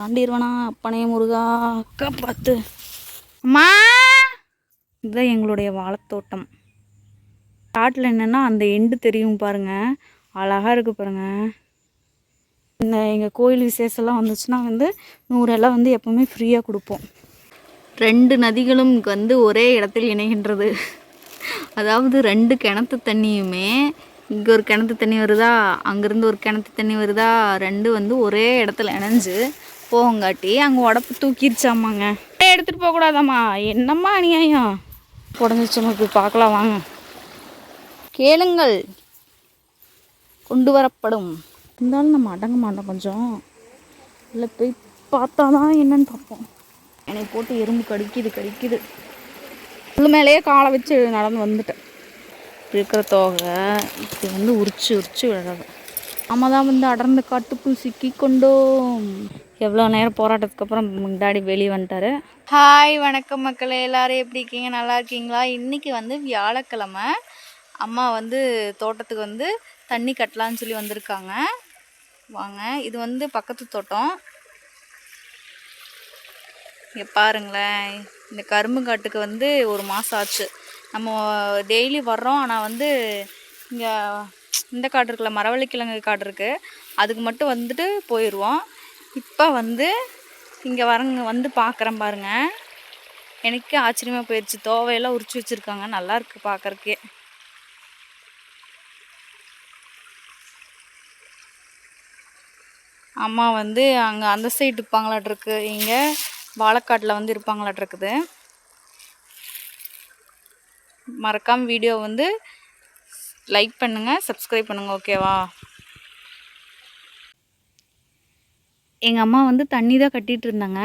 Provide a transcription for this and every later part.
தாண்டிடுவனா அப்பனே முருகா அக்கா பார்த்து. அம்மா! இதுதான் எங்களுடைய வாழைத்தோட்டம். காட்டில் என்னென்னா அந்த எண்டு தெரியும் பாருங்க. அழகாக இருக்குது பாருங்க. இந்த எங்கள் கோயில் விசேஷம்லாம் வந்துச்சுன்னா வந்து நூறு இலை வந்து எப்போவுமே ஃப்ரீயாக கொடுப்போம். ரெண்டு நதிகளும் வந்து ஒரே இடத்தில் இணைகின்றது. அதாவது ரெண்டு கிணத்து தண்ணியுமே இங்கே ஒரு கிணத்து தண்ணி வருதா அங்கேருந்து ஒரு கிணத்து தண்ணி வருதா ரெண்டு வந்து ஒரே இடத்துல இணைஞ்சு போகங்காட்டி அங்கே உடப்பு தூக்கிடுச்சாமாங்க எடுத்துகிட்டு போகக்கூடாதாம்மா என்னம்மா அநியாயம்? உடஞ்சிச்சம்மா போய் பார்க்கலாம் வாங்க. கேளுங்கள். கொண்டு வரப்படும். இருந்தாலும் நம்ம அடங்க மாட்டோம் கொஞ்சம். இல்லை போய் பார்த்தா தான் என்னன்னு பார்ப்போம். என்னை போட்டு எறும்பு கடிக்குது கடிக்குது. புல் மேலேயே காலை வச்சு நடந்து வந்துட்டேன். இருக்கிற தோகை இப்படி வந்து உரிச்சு உரிச்சு விழறது. நாம தான் வந்து அடர்ந்த காட்டுக்குள் சிக்கி கொண்டோம் எவ்வளோ நேரம் போராட்டத்துக்கு அப்புறம் டாடி வெளியே வந்துட்டாரு. ஹாய் வணக்கம் மக்களே. எல்லாரும் எப்படி இருக்கீங்க? நல்லா இருக்கீங்களா? இன்றைக்கி வந்து வியாழக்கிழமை. அம்மா வந்து தோட்டத்துக்கு வந்து தண்ணி கட்டலான்னு சொல்லி வந்திருக்காங்க. வாங்க இது வந்து பக்கத்து தோட்டம். இங்கே பாருங்களேன். இந்த கரும்பு காட்டுக்கு வந்து ஒரு மாதம் ஆச்சு. நம்ம டெய்லி வர்றோம். ஆனால் வந்து இங்கே இந்த காடு இருக்குல்ல மரவள்ளிக்கிழங்கு காடு இருக்குது அதுக்கு மட்டும் வந்துட்டு போயிடுவோம் இப்போ வந்து இங்கே வரங்க வந்து பார்க்குறேன் பாருங்க. எனக்கு ஆச்சரியமாக போயிடுச்சு தோவையெல்லாம் உரிச்சு வச்சுருக்காங்க. நல்லாயிருக்கு பார்க்குறக்கே பார்க்கறக்கே அம்மா வந்து அங்கே அந்த சைடு இருப்பாங்களாட்ருக்கு இங்கே வாழைக்காட்டில் வந்து இருப்பாங்களாட்ருக்குது மறக்காம வீடியோ வந்து லைக் பண்ணுங்கள் சப்ஸ்கிரைப் பண்ணுங்கள் ஓகேவா எங்கள் அம்மா வந்து தண்ணி தான் கட்டிகிட்டு இருந்தாங்க.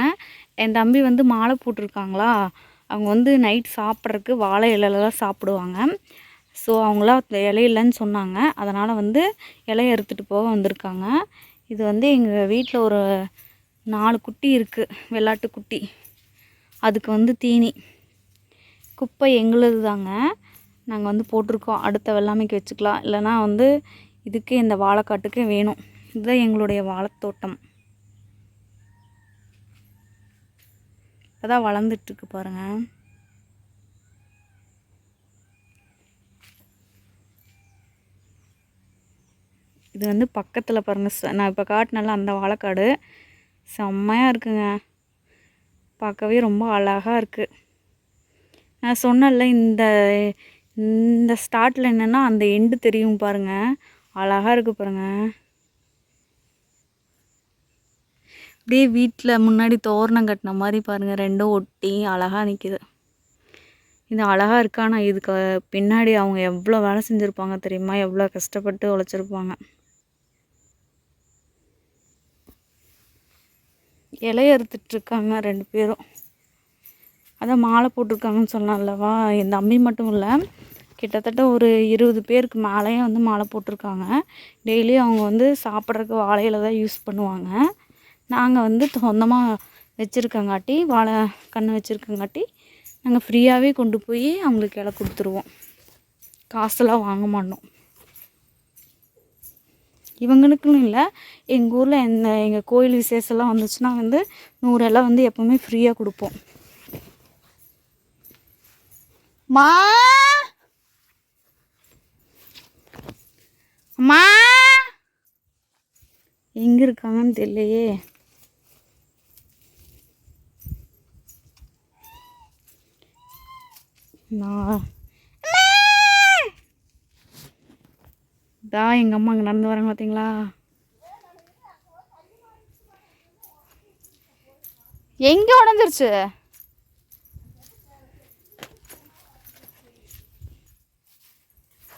என் தம்பி வந்து மாலை போட்டிருக்காங்களா? அவங்க வந்து நைட் சாப்பிட்றதுக்கு வாழை இலையில தான் சாப்பிடுவாங்க. ஸோ அவங்களாம் இலை சொன்னாங்க. அதனால் வந்து இலையை அறுத்துட்டு போக வந்திருக்காங்க. இது வந்து எங்கள் வீட்டில் ஒரு நாலு குட்டி இருக்குது வெள்ளாட்டு குட்டி. அதுக்கு வந்து தீனி. குப்பை எங்களுது தாங்க நாங்கள் வந்து போட்டிருக்கோம். அடுத்த வெள்ளாமைக்கு வச்சுக்கலாம். இல்லைனா வந்து இதுக்கு இந்த வாழைக்காட்டுக்கே வேணும். இதுதான் எங்களுடைய வாழைத்தோட்டம். இப்போதான் வளர்ந்துட்டுருக்கு பாருங்கள் இது வந்து பக்கத்தில் பாருங்கள் நான் இப்போ காட்டினால அந்த வாழைக்காடு. செம்மையாக இருக்குங்க. பார்க்கவே ரொம்ப அழகாக இருக்குது நான் சொன்னேன்ல இந்த இந்த ஸ்டார்ட்டில் என்னென்னா அந்த எண்டு தெரியும் பாருங்கள் அழகாக இருக்குது பாருங்கள் அப்படியே வீட்டில் முன்னாடி தோரணம் கட்டின மாதிரி பாருங்கள் ரெண்டும் ஒட்டி அழகாக நிற்கிது இது அழகாக இருக்கா? ஆனால் இதுக்கு பின்னாடி அவங்க எவ்வளோ வேலை செஞ்சுருப்பாங்க தெரியுமா? எவ்வளோ கஷ்டப்பட்டு உழைச்சிருப்பாங்க. இலைய அறுத்துட்ருக்காங்க ரெண்டு பேரும். அதான் மாலை போட்டிருக்காங்கன்னு சொன்னேன்லவா என் தம்பி மட்டும் இல்லை கிட்டத்தட்ட ஒரு இருபது பேருக்கு மேலேயே வந்து மாலை போட்டிருக்காங்க. டெய்லியும் அவங்க வந்து சாப்பிட்றதுக்கு வாழையில தான் யூஸ் பண்ணுவாங்க. நாங்கள் வந்து சொந்தமாக வச்சுருக்கங்காட்டி வாழை கன்று வச்சுருக்கங்காட்டி நாங்கள் ஃப்ரீயாகவே கொண்டு போய் அவங்களுக்கு இலை கொடுத்துருவோம். காசெல்லாம் வாங்க மாட்டோம். இவங்களுக்குன்னு இல்லை எங்கள் ஊரில் எந்த எங்கள் கோயில் விசேஷம்லாம் வந்துச்சுன்னா வந்து நூறு இலை வந்து எப்போவுமே ஃப்ரீயாக கொடுப்போம். மா! அம்மா எங்க இருக்காங்கன்னு தெரியலையே. நான் தான் எங்கள் அம்மா அங்கே நடந்து வராங்க பார்த்தீங்களா எங்கே உடஞ்சிருச்சு?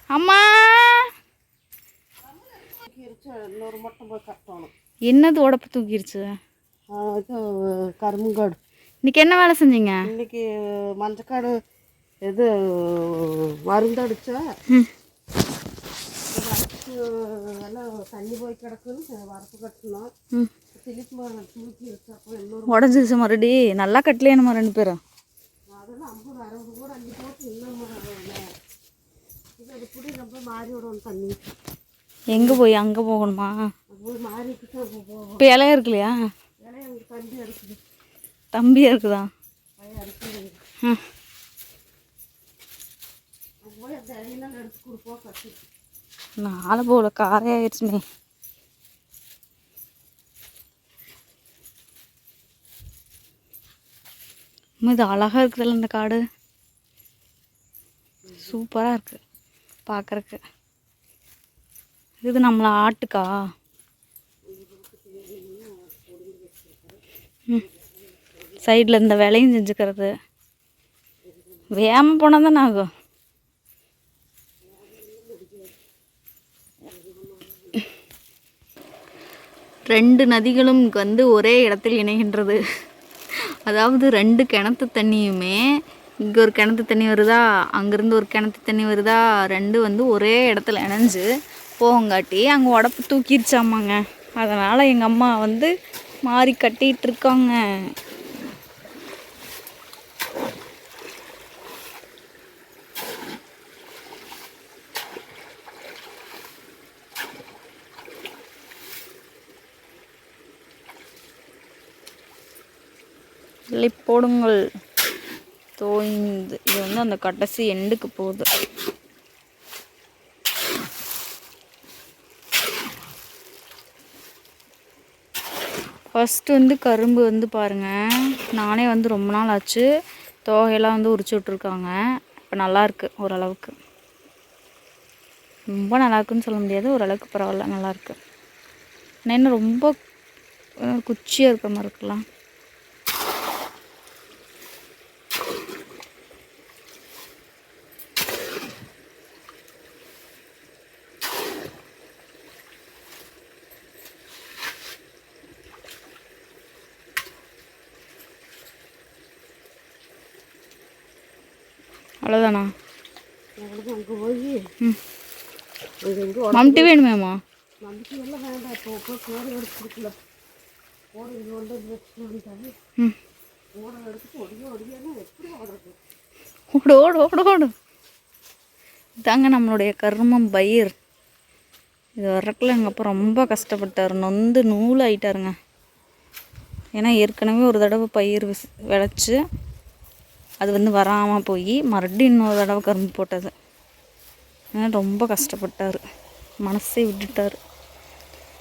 அம்மா. என்னது உடப்பு தூக்கிருச்சு? இது கரும்புங்காடு இன்னைக்கு என்ன வேலை செஞ்சீங்க? இன்னைக்கு மஞ்சக்காடு இது மருந்தடிச்சா தண்ணி போய் கிடக்குன்னு வரப்பு கட்டணும் ம். திருப்பி மரம் தூக்கி இன்னொரு உடஞ்சிருச்சு மறுபடி நல்லா கட்டலையே நம்ம ரெண்டு பேரும். அதெல்லாம் ஐம்பது அறுபது கூட அள்ளி போட்டு இன்னும் இது அது புடி ரொம்ப மாறி விடணும் தண்ணி. எங்கே போய் அங்கே போகணுமா? மாறிட்டு போகும் இப்போ இலையா இருக்கு இல்லையா இலை பையன் எனக்கு தம்பி அடிக்குது தம்பியாக இருக்குதா அடிக்குது ம் அது போய் அந்த அரியெல்லாம் எடுத்து கொடுப்போம் கட்டு நாலு போல காரே ஆயிடுச்சுமே இது அழகா இருக்குதுல்ல இந்த காடு சூப்பராக இருக்கு பார்க்கறக்கு இது நம்மள ஆட்டுக்கா ம் சைடில் இந்த வேலையும் செஞ்சுக்கிறது வேகமாக போனால் தானே ஆகும் ரெண்டு நதிகளும் வந்து ஒரே இடத்தில் இணைகின்றது. அதாவது ரெண்டு கிணத்து தண்ணியுமே இங்கே ஒரு கிணத்து தண்ணி வருதா அங்கேருந்து ஒரு கிணத்து தண்ணி வருதா ரெண்டு வந்து ஒரே இடத்துல இணைஞ்சு போகங்காட்டி அங்கே உடப்பு தூக்கிருச்சாமாங்க. அதனால் எங்கள் அம்மா வந்து மாறி கட்டிகிட்டு இருக்காங்க. இல்லை போடுங்கள். தோய்ந்து. இது வந்து அந்த கடைசி எண்டுக்கு போகுது. ஃபஸ்ட்டு வந்து கரும்பு வந்து பாருங்கள் நானே வந்து ரொம்ப நாள் ஆச்சு. தோகையெல்லாம் வந்து உரிச்சு விட்ருக்காங்க இப்போ நல்லாயிருக்கு ஓரளவுக்கு. ரொம்ப நல்லாயிருக்குன்னு சொல்ல முடியாது. ஓரளவுக்கு பரவாயில்ல நல்லாயிருக்கு ஆனால் ரொம்ப குச்சியாக இருக்கிற மாதிரி இருக்கலாம் அவ்வளோதானா எங்களுக்கு அங்கே போய் ம் அங்கே எங்கே மம்டி வேணுமேம்மா நம்பிக்கை எல்லாம் வேண்டாம் இப்போ போய் கோடை எடுத்து கொடுக்கல கோடை இங்கே கொண்டு வந்து வச்சுட்டு வந்துட்டாங்க ம். கோடை எடுத்துட்டு ஒடிய ஒடியானா எப்படி ஓடுறது? ஓடு ஓடு ஓடு ஓடு. இதாங்க நம்மளுடைய கருமம் பயிர். இது வர்றக்குள்ள எங்கள் அப்பா ரொம்ப கஷ்டப்பட்டார். நொந்து நூல் ஆயிட்டாருங்க. ஏன்னா ஏற்கனவே ஒரு தடவை பயிர் விளைச்சி அது வந்து வராமல் போய் மறுபடியும் இன்னொரு தடவை கரும்பு போட்டது. ஏன்னா ரொம்ப கஷ்டப்பட்டார். மனசே விட்டுட்டார்.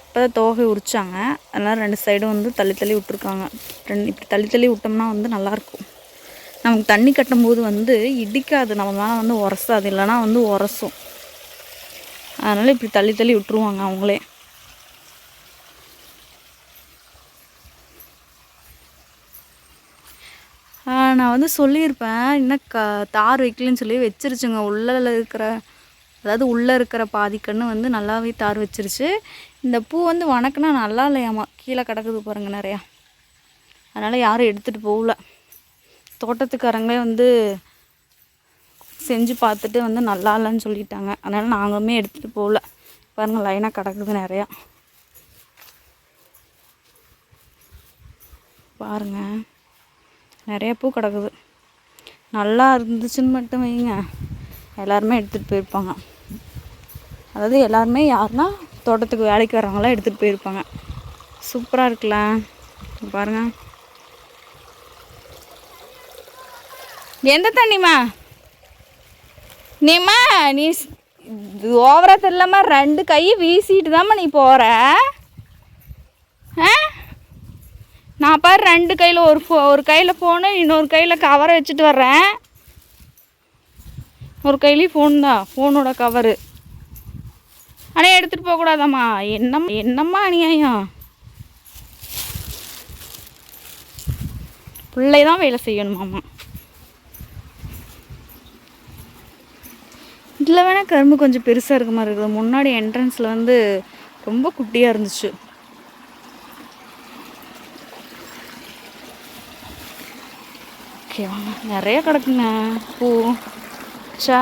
இப்போ தான் தோகை உரிச்சாங்க. அதனால் ரெண்டு சைடும் வந்து தள்ளி தள்ளி விட்ருக்காங்க ரெண்டு இப்படி தள்ளி தள்ளி விட்டோம்னா வந்து நல்லாயிருக்கும் நமக்கு தண்ணி கட்டும்போது வந்து இடிக்காது. நம்ம மேலே வந்து உரசாது. இல்லைன்னா வந்து உரசும். அதனால் இப்படி தள்ளி தள்ளி விட்டுருவாங்க அவங்களே. நான் வந்து சொல்லியிருப்பேன். இன்னும் க தார் வைக்கலன்னு சொல்லி வச்சிருச்சுங்க. உள்ளே இருக்கிற அதாவது உள்ளே இருக்கிற பாதி கன்று வந்து நல்லாவே தார் வச்சிருச்சு. இந்த பூ வந்து வணக்குனா நல்லா இல்லையாம்மா? கீழே கிடக்குது பாருங்கள் நிறையா. அதனால் யாரும் எடுத்துகிட்டு போகல. தோட்டத்துக்காரங்களே வந்து செஞ்சு பார்த்துட்டு வந்து நல்லா இல்லைன்னு சொல்லிட்டாங்க. அதனால் நாங்களுமே எடுத்துகிட்டு போகல. பாருங்கள் லைனாக கிடக்குது நிறையா. பாருங்க நிறைய பூ கிடக்குது. நல்லா இருந்துச்சுன்னு மட்டும் வைங்க. எல்லாருமே எடுத்துகிட்டு போயிருப்பாங்க. அதாவது எல்லாருமே யாருன்னா தோட்டத்துக்கு வேலைக்கு வர்றவங்களாம் எடுத்துகிட்டு போயிருப்பாங்க. சூப்பராக இருக்குல்ல? பாருங்கள் பாருங்க. எந்த தண்ணிம்மா நீம்மா நீ ஓவரா தெரியலம்மா. ரெண்டு கை வீசிட்டு தாம்மா நீ போகிற ஆ? நான் பாரு ரெண்டு கையில் ஒரு ஃபோ ஒரு கையில் ஃபோனு இன்னொரு கையில் கவரை வச்சுட்டு வர்றேன். ஒரு கையிலையும் ஃபோன் தான். ஃபோனோட கவரு ஆனால் எடுத்துகிட்டு போகக்கூடாதாம்மா என்னம்மா என்னம்மா அநியாயம்? பிள்ளை தான் வேலை செய்யணுமாம்மா. இதில் வேணால் கரும்பு கொஞ்சம் பெருசாக இருக்க மாதிரி இருக்குது. முன்னாடி என்ட்ரன்ஸில் வந்து ரொம்ப குட்டியாக இருந்துச்சு. ஓகே வாங்க. நிறைய கிடக்குங்க. பூ. ச்சா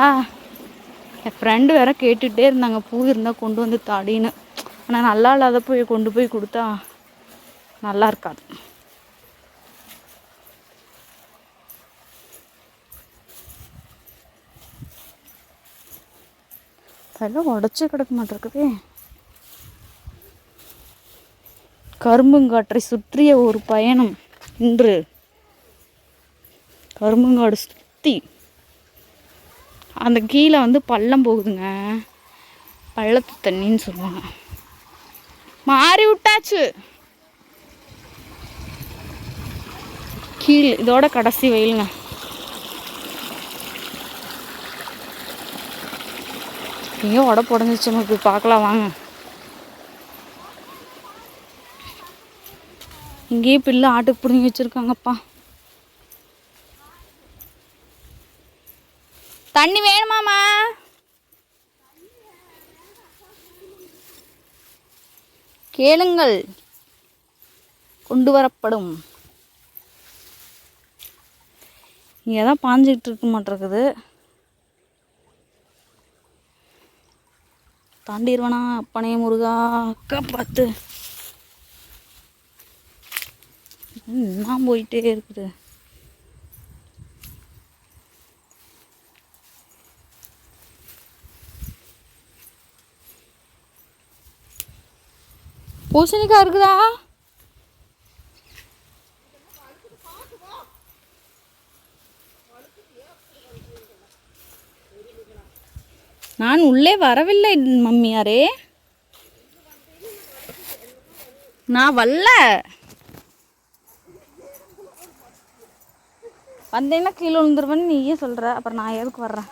என் ஃப்ரெண்டு வேற கேட்டுகிட்டே இருந்தாங்க. பூ இருந்தால் கொண்டு வந்து தாடின்னு. ஆனால் நல்லா இல்லாத போய் கொண்டு போய் கொடுத்தா நல்லா இருக்காது. அதெல்லாம் உடச்சி கிடக்க மாட்டிருக்குதே. கரும்புங்காற்றை சுற்றிய ஒரு பயணம் இன்று. கரும்புங்காடு சுற்றி அந்த கீழே வந்து பள்ளம் போகுதுங்க. பள்ளத்து தண்ணின்னு சொல்லுவாங்க. மாறி விட்டாச்சு. கீழ் இதோட கடைசி வெயிலுங்க. எங்கேயோ உடம்பு உடஞ்சிச்சு நமக்கு. பார்க்கலாம் வாங்க. இங்கேயே பில்லு ஆட்டுக்கு பிடிங்கி வச்சிருக்காங்கப்பா. தண்ணி வேணுமாமா கேளுங்கள். கொண்டு வரப்படும் இங்கே தான் பாஞ்சிக்கிட்டு இருக்க மாட்டிருக்குது தாண்டிடுவானா அப்பனே முருகா அக்கா பார்த்து என்ன போயிட்டே இருக்குது. பூசணிக்காய் இருக்குதா? நான் உள்ளே வரவில்லை மம்மியாரே. நான் வரல. வந்தேன்னா கீழே விழுந்துருவேன்னு நீயே சொல்கிற அப்புறம் நான் எதுக்கு வர்றேன்?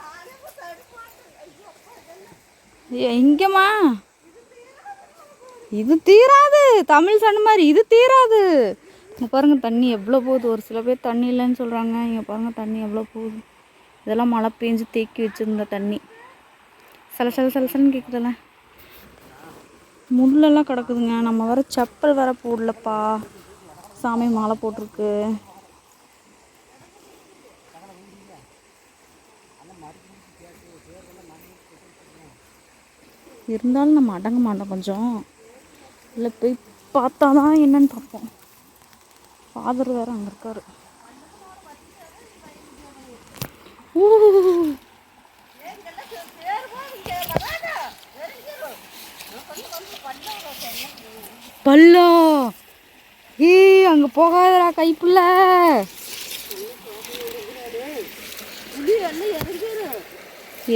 எங்கேம்மா இது தீராது. தமிழ் சொன்ன மாதிரி இது தீராது. இங்கே பாருங்க தண்ணி எவ்வளோ போகுது. ஒரு சில பேர் தண்ணி இல்லைன்னு சொல்கிறாங்க இங்கே பாருங்கள் தண்ணி எவ்வளோ போகுது. இதெல்லாம் மழை பெஞ்சு தேக்கி வச்சுருந்த தண்ணி. சில சில சில சிலன்னு கேட்குதுல்ல முள்ளெல்லாம் கிடக்குதுங்க. நம்ம வர செப்பல் வர போடலப்பா. சாமி மாலை போட்டிருக்கு. இருந்தாலும் நம்ம அடங்க மாட்டோம் கொஞ்சம். இல்லை போய் பார்த்தா தான் என்னன்னு பார்ப்போம். ஃபாதர் வேற அங்கே இருக்காரு. பல்லோ! பள்ளம் ஏய் அங்கே போகாதடா கைப்புள்ள.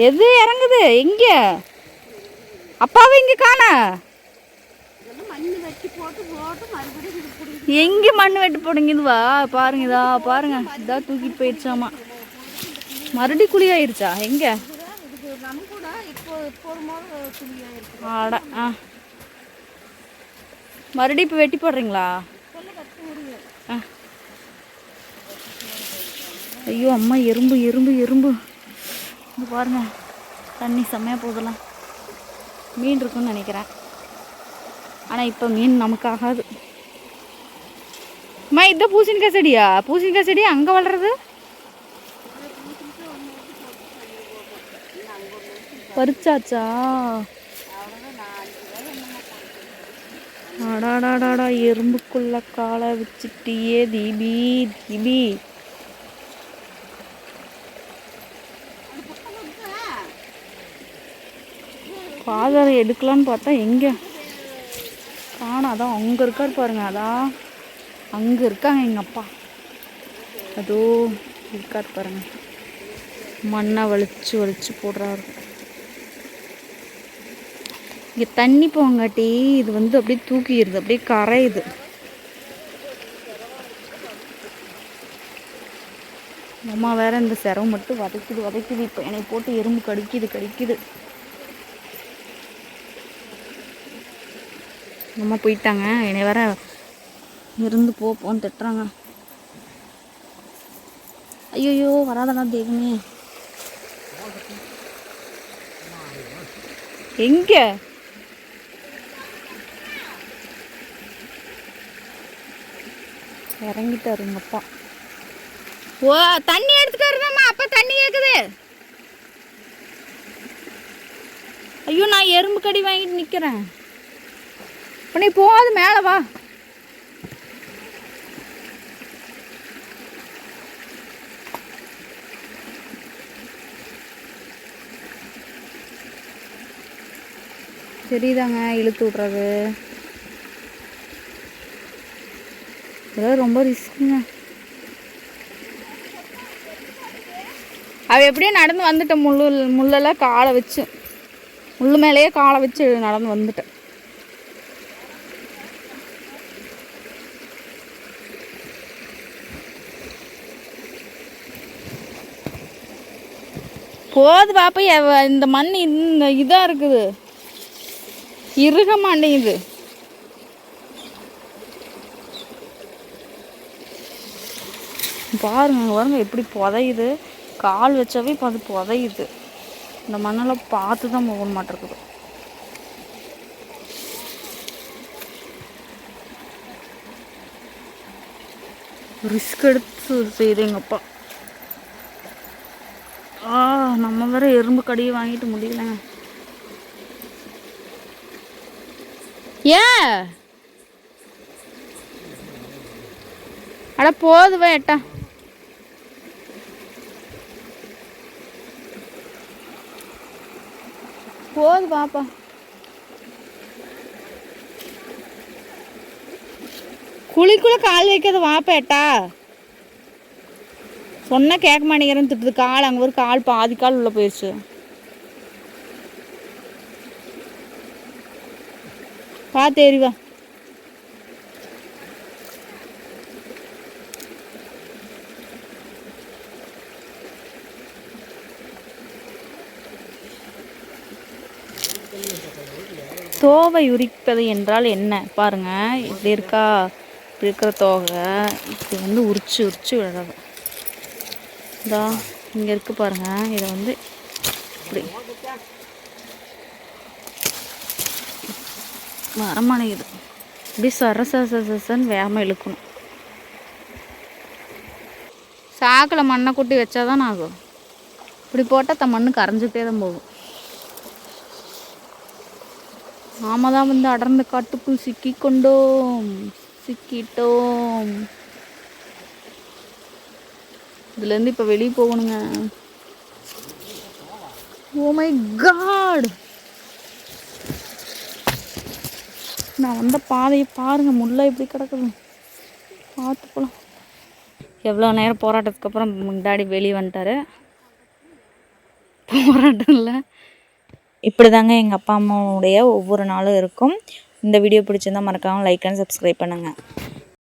எது இறங்குது? எங்க? அப்பாவை இங்க காண மண் வெட்டி போட்டு போட்டு மறுபடியும் இது பிடிச்சி எங்கே மண் வெட்டு போடுங்கிதுவா? பாருங்க இதா பாருங்க. இதா தூக்கிட்டு போயிடுச்சாமா. மறுபடி குழி ஆயிருச்சா எங்க? இதுக்கு ஆட ஆ. மறுபடியும் இப்போ வெட்டி போடுறீங்களா? ஆ. ஐயோ அம்மா எறும்பு எறும்பு எறும்பு. பாருங்க. தண்ணி செம்மையாக போதெல்லாம் மீன் இருக்குன்னு நினைக்கிறேன். ஆனால் இப்போ மீன் நமக்கு ஆகாது அம்மா இதான் பூசணிக்காய் செடியா பூசணிக்காய் செடி அங்கே வளருது? பறிச்சாச்சா? அடாடாடாடா எறும்புக்குள்ள காலை வச்சுட்டியே தீபி தீபி. பாதரை எடுக்கலான்னு பார்த்தா எங்கே? காணோம் அதான் அங்கே இருக்கார் பாருங்க அதான். அங்கே இருக்காங்க எங்கள் அப்பா. அதோ இருக்கார் பாருங்க. மண்ணை வலிச்சு வலிச்சு போடுறாரு. இங்கே தண்ணி போங்காட்டி இது வந்து அப்படியே தூக்கிடுது அப்படியே கரையுது. அம்மா வேற இந்த சிரமம் மட்டும் வதைக்குது வதைக்குது. இப்போ என்னை போட்டு எறும்பு கடிக்குது கடிக்குது. அம்மா போயிட்டாங்க. என்னை வர இருந்து போப்போன்னு திட்டுறாங்க. ஐயோ வராதடா தெய்வமே எங்க? இறங்கிட்டாரு எங்க அப்பா. ஓ தண்ணி எடுத்துட்டு வருவேம்மா அப்பா தண்ணி கேக்குது. ஐயோ நான் எறும்பு கடி வாங்கிட்டு நிக்கிறேன். நீ போகாது மேலே வா. சரிதாங்க இழுத்து விட்றது. இதெல்லாம் ரொம்ப ரிஸ்க்குங்க அவ எப்படியே நடந்து வந்துட்டேன் முள்ளு முள்ளெல்லாம் காலை வச்சு. முள்ளு மேலேயே காலை வச்சு நடந்து வந்துட்டேன். போது பாப்பா எவ- இந்த மண் இந்த இதாக இருக்குது. இறுக மாட்டேங்குது. பாருங்க பாருங்க எப்படி புதையுது. கால் வச்சாவே இப்போ அது புதையுது. இந்த மண்ணெல்லாம் பார்த்து தான் போக மாட்டேருக்குது. ரிஸ்க் எடுத்து செய்யுது எங்கள் அப்பா. நம்ம வேற எறும்பு கடியை வாங்கிட்டு முடியலங்க ஏன்? அட போதுவே எட்டா. போது பாப்பா. குழிக்குள்ள கால் வைக்கிறது வாப்பேட்டா சொன்னால் கேட்க மாட்டேங்கிறேன்னு திட்டுது. கால் அங்கே ஒரு கால் பாதி கால் உள்ளே போயிடுச்சு பார்த்து ஏறி தோவை உரிப்பது என்றால் என்ன? பாருங்கள் இப்படி இருக்கா? இப்படி இருக்கிற தோகை இப்படி வந்து உரிச்சு உரிச்சு விடுறது இதா இங்கே இருக்கு பாருங்க. இதை வந்து இப்படி வரமாட்டேங்குது இப்படி சர சர வேகமாக இழுக்கணும். சாக்கில் மண்ணை கொட்டி வச்சாதான் ஆகும். இப்படி போட்டால் த மண்ணு கரைஞ்சிட்டே தான் போகும். நாம தான் வந்து அடர்ந்த காட்டுக்குள் சிக்கி கொண்டோம் சிக்கிட்டோம். இதுலேருந்து இப்போ வெளியே போகணுங்க. ஓ மை காட் நான் வந்த பாதையை பாருங்க முல்லை எப்படி கிடக்குது. பார்த்து போகலாம் எவ்வளோ நேரம் போராட்டத்துக்கு அப்புறம் டாடி வெளியே வந்துட்டாரு. போராட்டம் இல்லை. இப்படி தாங்க எங்கள் அப்பா அம்மாவுடைய ஒவ்வொரு நாளும் இருக்கும். இந்த வீடியோ பிடிச்சிருந்தா மறக்காமல் லைக் அண்ட் சப்ஸ்கிரைப் பண்ணுங்கள்